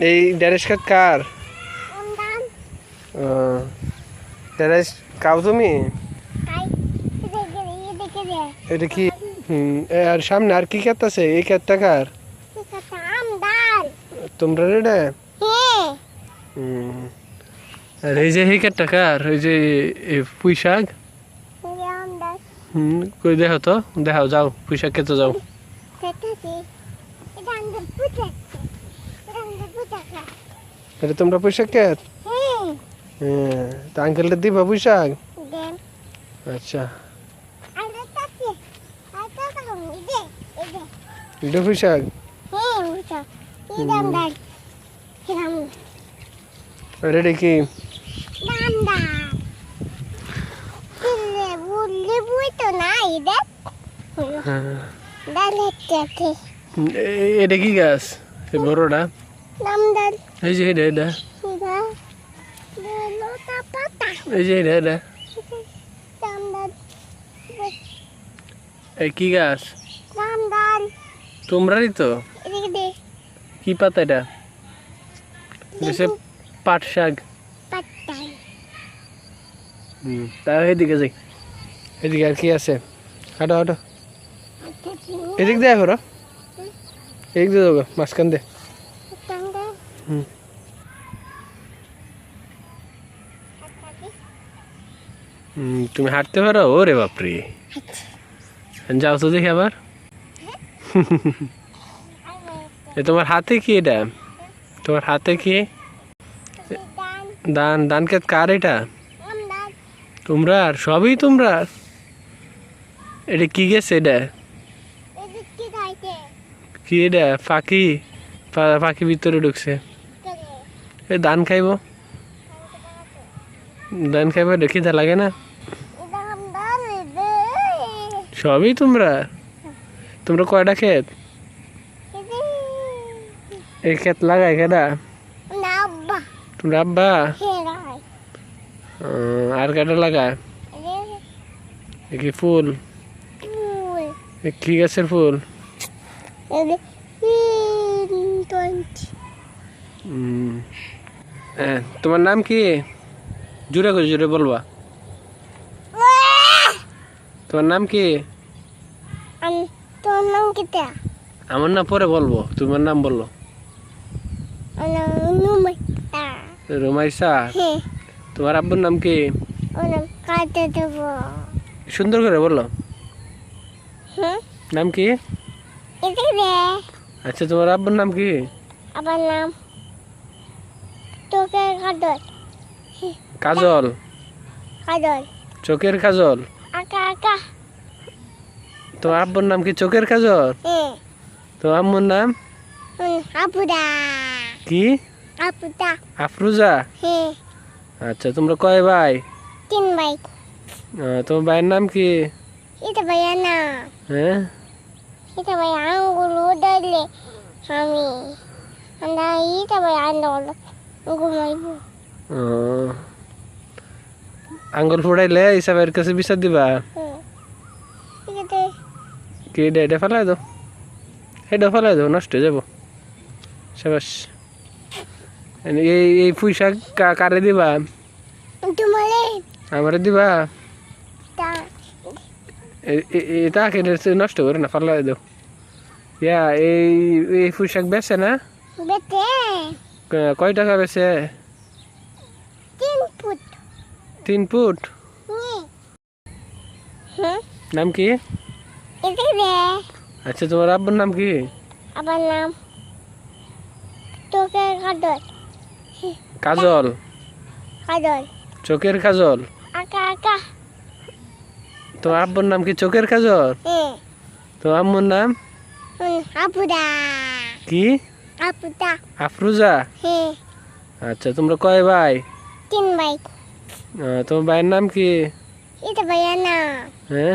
এই ড্যারেস কাট কার? ড্যারেস কাও তুমি? এটা কি? হুম, আর সামনে আর কি ক্ষেত আছে? এই ক্ষেতটা কার? তোমরা রেডে? হ্যাঁ। আর এই যে এই ক্ষেতটা কার? ওই যে পুঁই শাক? হুম কই দেখো তো? দেখাও যাও পুঁই শাক খেতে যাও। এটা আমাদের পুজা এটা আমাদের পুজা এটা তোমরা পুঁই শাক খেত হ্যাঁ হ্যাঁ তা আঙ্কেলটা দিবা পুঁই শাক দেন আচ্ছা আর দেখতেছি আর তো তখন এই যে এই যে এটা পুঁই শাক হ্যাঁ পুজা এটা আমদান এটা আর এটা কি আমদান দিলে বুঝলে বুঝ তো নাই দেখ হ্যাঁ। ডালে দেখতে এ- এটা কি গাছ এই বড়টা এটা এটা। লতা পাতা এই যে এটা এটা। আমদান এই কি গাছ? তোমরাই তো? কি পাতা এটা? দেশে পাট শাক। হুম তা এদিকে যাই। এদিকে আর কি আছে? হাঁটো হাঁটো। এদিক দিয়ে করো এদিক দিয়ে যাব মাঝখান দে হুম। তুমি হাঁটতে পারো? ওরে বাপরে। যাও তো দেখি আবার। এ তোমার হাতে কি এটা? তোমার হাতে কি? দান দান কে কার এটা? তোমরা আর সবই তোমরা। এটা কি গেছে এটা? কি এটা? পা- পাখি ভিতরে ঢুকছে। এ ধান খাইব। ধান খাইব দেখি তা লাগে না? সবই তোমরা? তোমরা কয়টা ক্ষেত? এই ক্ষেত লাগাই কেডা? তোমরা আব্বা? আর কেটা লাগায় এ কি ফুল? কি গাছের ফুল? উম, হ্যাঁ, তোমার নাম কি? জুড়ে করে জুড়ে বলবা। তোমার নাম কি? তোর নাম কিতা আমার নাম পরে বলব তোমার নাম বলল। রোমাইসা হ্যাঁ। তোমার আব্বুর নাম কি? সুন্দর করে বলল। হুম নাম কি? আচ্ছা তোমার আব্বুর নাম কি? আবার নাম তোকে কাদর। কাজল। কাদর। চোখের কাজল? আকা আকা। তোমার আব্বুর নাম কি চোখের কাজল? হ্যাঁ। তোমার আম্মুর নাম? আপুদা কি? আপুদা আফরুজা? হ্যাঁ। আচ্ছা তোমরা কয় ভাই? তিন ভাই। তোমার ভাইয়ের নাম কি? এটা ভাইয়া না। হ্যাঁ? এটা ভাই আঙ্গুল উদাইলে আমি আমরা এটা ভাই আন্দোলন। আঙ্গুল ফুটাইলে হিসাবের কাছে বিচার দিবা? হ্যাঁ। কি এটা এটা ফেলাই দাও। এটা ফেলাই দাও নষ্ট হয়ে যাব। সাবাস। এই এই পয়সা কারে দিবা? আমারে দিবা? তা। এ- এ- এটা কেটে নষ্ট করে না ফেলাই দাও। ইয়া এই এই পোশাক বেছে না? কয় টাকা বেছে তিন ফুট? তিন ফুট হুম নাম কি? আচ্ছা তোমার আব্বুর নাম কি? আবার নাম তোকে কাদর কাজল। কাদর চোখের কাজল? আকা আকা তোমার আব্বুর নাম কি? চোখের কাজল? হ্যাঁ। তোমার আম্মুর নাম? আপুদা কি? আফরুজা। হ্যাঁ। আচ্ছা তোমরা কয় ভাই? তিন ভাই। তোমার ভাইয়ের নাম কি? এটা ভাইয়ের নাম। হ্যাঁ?